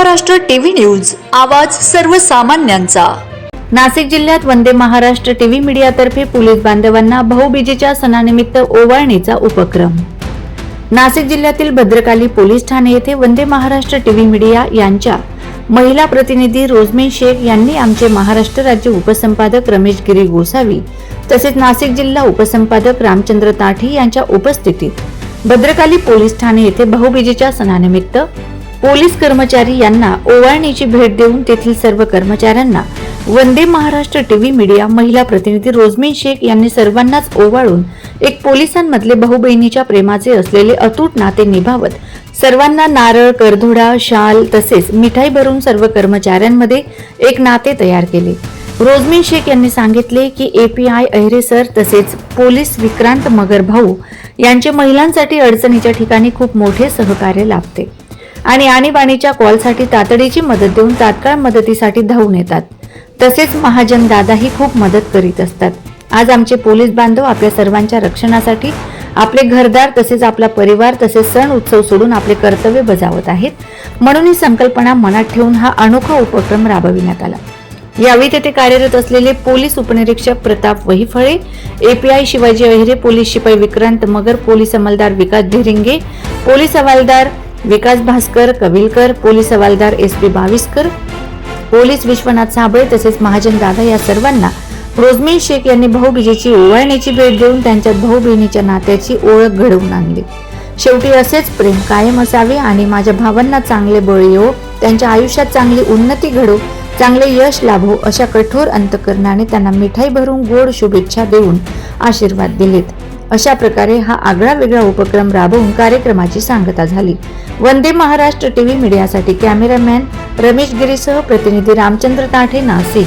Maharashtra TV news आवाज सर्वसामान्यांचा. नाशिक जिल्ह्यात वंदे महाराष्ट्र टीव्ही मीडियातर्फे पोलीस बांधवांना भाऊबीजेच्या सणानिमित्त ओवाळणीचा उपक्रम. नाशिक जिल्ह्यातील भद्रकाली पोलीस ठाणे येथे वंदे महाराष्ट्र टीव्ही मीडिया यांच्या महिला प्रतिनिधी रोजमेन शेख यांनी आमचे महाराष्ट्र राज्य उपसंपादक रमेश गिरी गोसावी तसेच नाशिक जिल्हा उपसंपादक रामचंद्र ताठी यांच्या उपस्थितीत भद्रकाली पोलीस ठाणे येथे भाऊबीजेच्या सणानिमित्त पोलीस कर्मचारी यांना ओवाळणीची भेट देऊन तेथील सर्व कर्मचाऱ्यांना वंदे महाराष्ट्र टीव्ही मीडिया महिला प्रतिनिधी रोजमीन शेख यांनी सर्वांनाच ओवाळून एक पोलिसांमधले भाऊ बहिणीच्या प्रेमाचे असलेले अतूट नाते निभावत सर्वांना नारळ करधोडा शाल तसेच मिठाई भरून सर्व कर्मचाऱ्यांमध्ये एक नाते तयार केले. रोजमीन शेख यांनी सांगितले की A P I Ahire sir तसेच पोलीस विक्रांत मगर भाऊ यांचे महिलांसाठी अडचणीच्या ठिकाणी खूप मोठे सहकार्य लाभते. आणि आणीबाणीच्या कॉलसाठी तातडीची मदत देऊन तात्काळ मदतीसाठी धावून येतात. तसेच महाजन दादाही खूप मदत करीत असतात. आज आमचे पोलीस बांधव आपल्या सर्वांच्या रक्षणासाठी आपले घरदार तसेच आपला परिवार तसेच सण उत्सव सोडून आपले कर्तव्य बजावत आहेत. म्हणून ही संकल्पना मनात ठेवून हा अनोखा उपक्रम राबविण्यात आला. यावेळी तेथे कार्यरत असलेले पोलीस उपनिरीक्षक प्रताप वहिफळे एपीआय शिवाजी अहिरे पोलीस शिपाई विक्रांत मगर पोलीस अंमलदार विकास धिरिंगे पोलीस हवालदार विकास भास्कर कविलकर पोलीस हवालदार एस पी बाविस्कर पोलीस विश्वनाथ साबळे तसेच महाजन दादा या सर्वांना रोजमी शेख यांनी भाऊबीजेची ओवाळण्याची भेट देऊन त्यांच्यात भाऊ बहिणीच्या नात्याची ओळख घडवून आणली. शेवटी असेच प्रेम कायम असावे आणि माझ्या भावांना चांगले बळ येवो त्यांच्या आयुष्यात चांगली उन्नती घडो चांगले यश लाभो अशा कठोर अंतकरणाने त्यांना मिठाई भरून गोड शुभेच्छा देऊन आशीर्वाद दिलेत. अशा प्रकारे हा आगळा वेगळा उपक्रम राबवून कार्यक्रमाची सांगता झाली. वंदे महाराष्ट्र टीव्ही मीडियासाठी कॅमेरामॅन रमेश गिरीसह प्रतिनिधी रामचंद्र ताठे नाशिक